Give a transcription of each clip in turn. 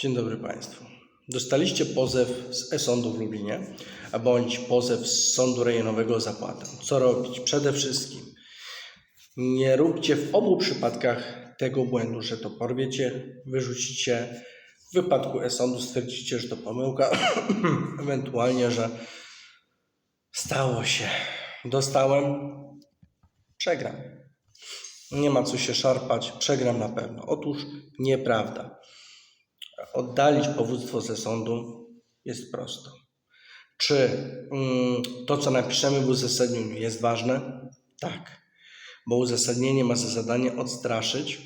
Dzień dobry Państwu. Dostaliście pozew z e-sądu w Lublinie, a bądź pozew z sądu rejonowego zapłatę. Co robić? Przede wszystkim nie róbcie w obu przypadkach tego błędu, że to porwiecie, wyrzucicie. W wypadku e-sądu stwierdzicie, że to pomyłka, ewentualnie, że stało się. Dostałem, przegram. Nie ma co się szarpać, przegram na pewno. Otóż nieprawda. Oddalić powództwo ze sądu jest prosto. Czy mm, to, co napiszemy w uzasadnieniu, jest ważne? Tak, bo uzasadnienie ma za zadanie odstraszyć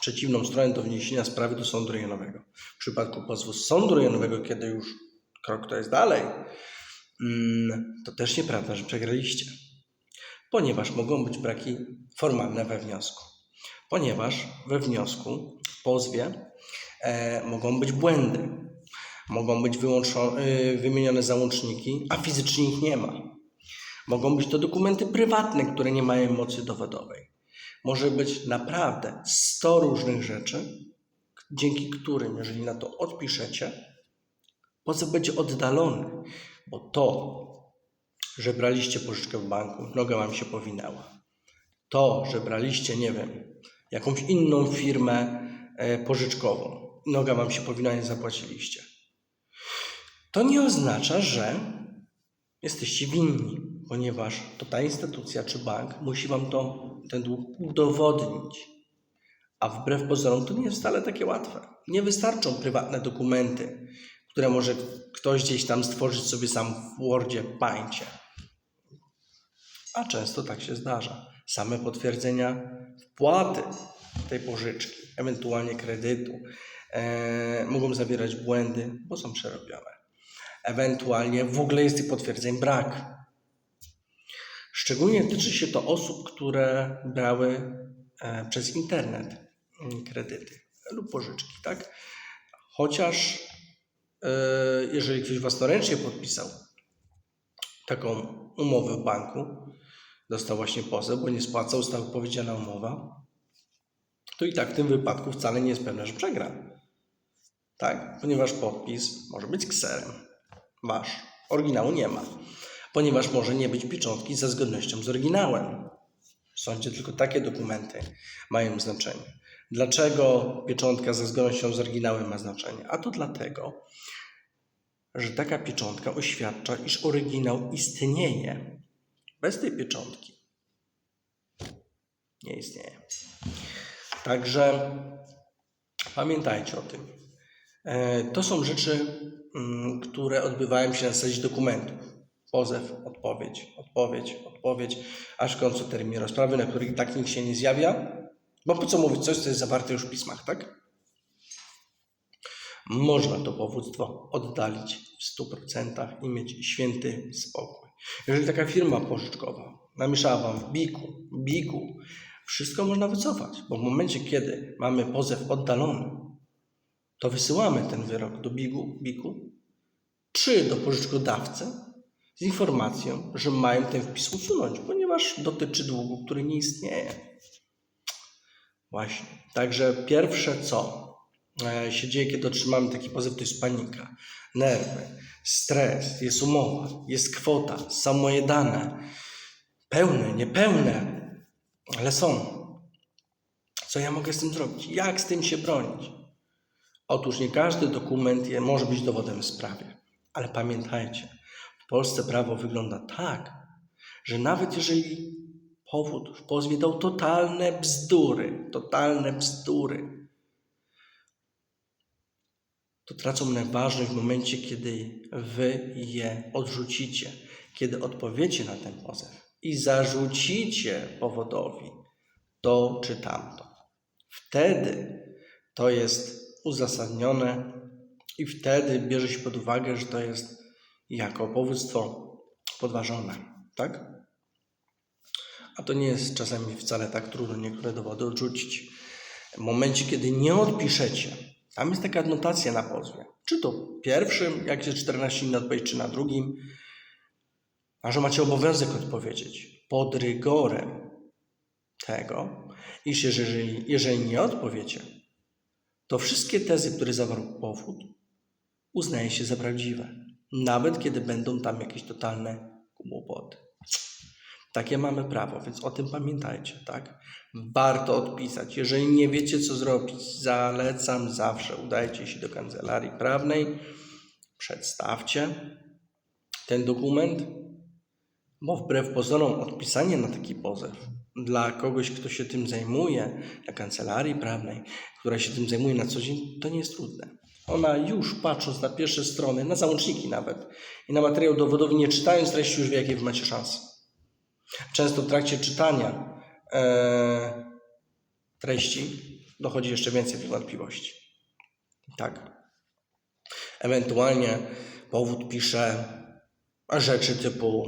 przeciwną stronę do wniesienia sprawy do sądu rejonowego. W przypadku pozwu sądu rejonowego, kiedy już krok to jest dalej, mm, to też nieprawda, że przegraliście, ponieważ mogą być braki formalne we wniosku. Ponieważ we wniosku, w pozwie, mogą być błędy, mogą być y, wymienione załączniki, a fizycznie ich nie ma. Mogą być to dokumenty prywatne, które nie mają mocy dowodowej. Może być naprawdę 100 różnych rzeczy, dzięki którym, jeżeli na to odpiszecie, pozew będzie oddalony, bo to, że braliście pożyczkę w banku, noga wam się powinęła. To, że braliście, nie wiem, jakąś inną firmę e, pożyczkową, noga wam się powinna, nie zapłaciliście. To nie oznacza, że jesteście winni, ponieważ to ta instytucja czy bank musi wam to, ten dług udowodnić. A wbrew pozorom to nie jest wcale takie łatwe. Nie wystarczą prywatne dokumenty, które może ktoś gdzieś tam stworzyć sobie sam w Wordzie, Paincie. A często tak się zdarza. Same potwierdzenia wpłaty tej pożyczki, ewentualnie kredytu, mogą zawierać błędy, bo są przerobione. Ewentualnie w ogóle jest tych potwierdzeń brak. Szczególnie tyczy się to osób, które brały e, przez internet mm, kredyty lub pożyczki, tak? Chociaż e, jeżeli ktoś własnoręcznie podpisał taką umowę w banku, dostał właśnie pozew, bo nie spłacał, została wypowiedziana umowa, to i tak w tym wypadku wcale nie jest pewne, że przegra. Tak? Ponieważ podpis może być kserem. Wasz. Oryginału nie ma. Ponieważ może nie być pieczątki za zgodnością z oryginałem. W sądzie tylko takie dokumenty mają znaczenie. Dlaczego pieczątka za zgodnością z oryginałem ma znaczenie? A to dlatego, że taka pieczątka oświadcza, iż oryginał istnieje. Bez tej pieczątki nie istnieje. Także pamiętajcie o tym. E, To są rzeczy, mm, które odbywają się na zasadzie dokumentów. Pozew, odpowiedź, odpowiedź, odpowiedź, aż w końcu termin rozprawy, na który i tak nikt się nie zjawia. Bo po co mówić coś, co jest zawarte już w pismach, tak? Można to powództwo oddalić w 100% i mieć święty spokój. Jeżeli taka firma pożyczkowa namieszała Wam w biku, bigu, wszystko można wycofać, bo w momencie, kiedy mamy pozew oddalony, to wysyłamy ten wyrok do bigu, biku czy do pożyczkodawcy z informacją, że mają ten wpis usunąć, ponieważ dotyczy długu, który nie istnieje. Właśnie. Także pierwsze co e, się dzieje, kiedy otrzymamy taki pozew, to jest panika, nerwy, stres, jest umowa, jest kwota, są moje dane, pełne, niepełne, ale są. Co ja mogę z tym zrobić? Jak z tym się bronić? Otóż nie każdy dokument może być dowodem w sprawie, ale pamiętajcie, w Polsce prawo wygląda tak, że nawet jeżeli powód w pozwie dał totalne bzdury, totalne bzdury, to tracą na ważność w momencie, kiedy wy je odrzucicie, kiedy odpowiecie na ten pozew i zarzucicie powodowi to czy tamto. Wtedy to jest uzasadnione i wtedy bierze się pod uwagę, że to jest jako powództwo podważone, tak? A to nie jest czasami wcale tak trudno niektóre dowody odrzucić. W momencie, kiedy nie odpiszecie, tam jest taka adnotacja na pozwie, czy to pierwszym, jak jest 14 dni odpowiedź, czy na drugim, a że macie obowiązek odpowiedzieć pod rygorem tego, iż jeżeli, jeżeli nie odpowiecie, to wszystkie tezy, które zawarł powód, uznaje się za prawdziwe. Nawet kiedy będą tam jakieś totalne kłopoty. Takie mamy prawo, więc o tym pamiętajcie, tak? Warto odpisać. Jeżeli nie wiecie, co zrobić, zalecam zawsze udajcie się do kancelarii prawnej, przedstawcie ten dokument, bo wbrew pozorom odpisanie na taki pozew dla kogoś, kto się tym zajmuje, na kancelarii prawnej, która się tym zajmuje na co dzień, to nie jest trudne. Ona już patrząc na pierwsze strony, na załączniki nawet i na materiał dowodowy, nie czytając treści, już wie, jakie wy macie szanse. Często w trakcie czytania e, treści dochodzi jeszcze więcej tych wątpliwości. Tak. Ewentualnie powód pisze rzeczy typu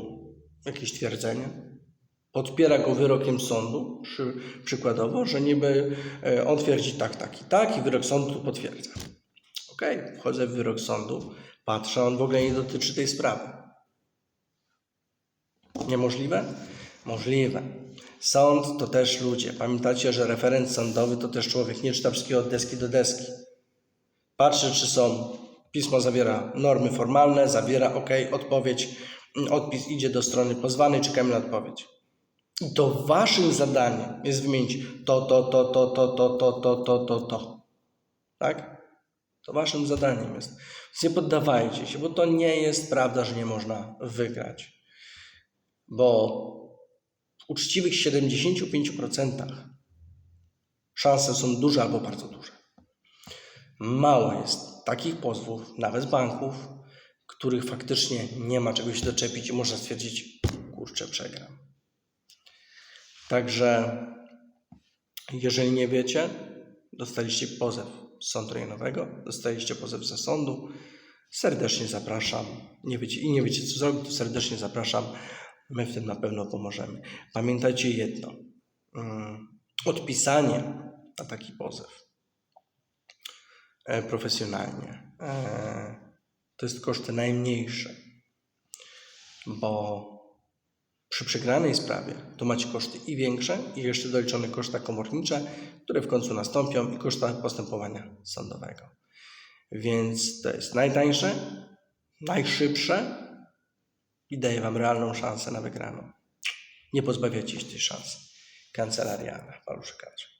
jakieś twierdzenie, podpiera go wyrokiem sądu, przy, przykładowo, że niby e, on twierdzi tak, tak i tak i wyrok sądu potwierdza. Okej, wchodzę w wyrok sądu, patrzę, on w ogóle nie dotyczy tej sprawy. Niemożliwe? Możliwe. Sąd to też ludzie. Pamiętacie, że referent sądowy to też człowiek, nie czyta wszystkiego od deski do deski. Patrzy, czy są, pismo zawiera normy formalne, zawiera OK, odpowiedź, odpis idzie do strony pozwanej, czekamy na odpowiedź. I to waszym zadaniem jest wymienić to, to, to, to, to, to, to, to, to, to, to. Tak? To waszym zadaniem jest. Więc nie poddawajcie się, bo to nie jest prawda, że nie można wygrać. Bo w uczciwych 75% szanse są duże albo bardzo duże. Mało jest takich pozwów, nawet z banków, których faktycznie nie ma czego się doczepić i można stwierdzić, kurczę, przegram. Także, jeżeli nie wiecie, dostaliście pozew z sądu rejonowego, dostaliście pozew ze sądu, serdecznie zapraszam. Nie wiecie, I nie wiecie, co zrobić, to serdecznie zapraszam. My w tym na pewno pomożemy. Pamiętajcie jedno. mm, Odpisanie na taki pozew e, profesjonalnie e, to jest koszty najmniejsze, bo przy przegranej sprawie to macie koszty i większe, i jeszcze doliczone koszta komornicze, które w końcu nastąpią, i koszta postępowania sądowego. Więc to jest najtańsze, najszybsze i daje Wam realną szansę na wygraną. Nie pozbawiacie się tej szansy. Kancelaria Paluszek Andrzej.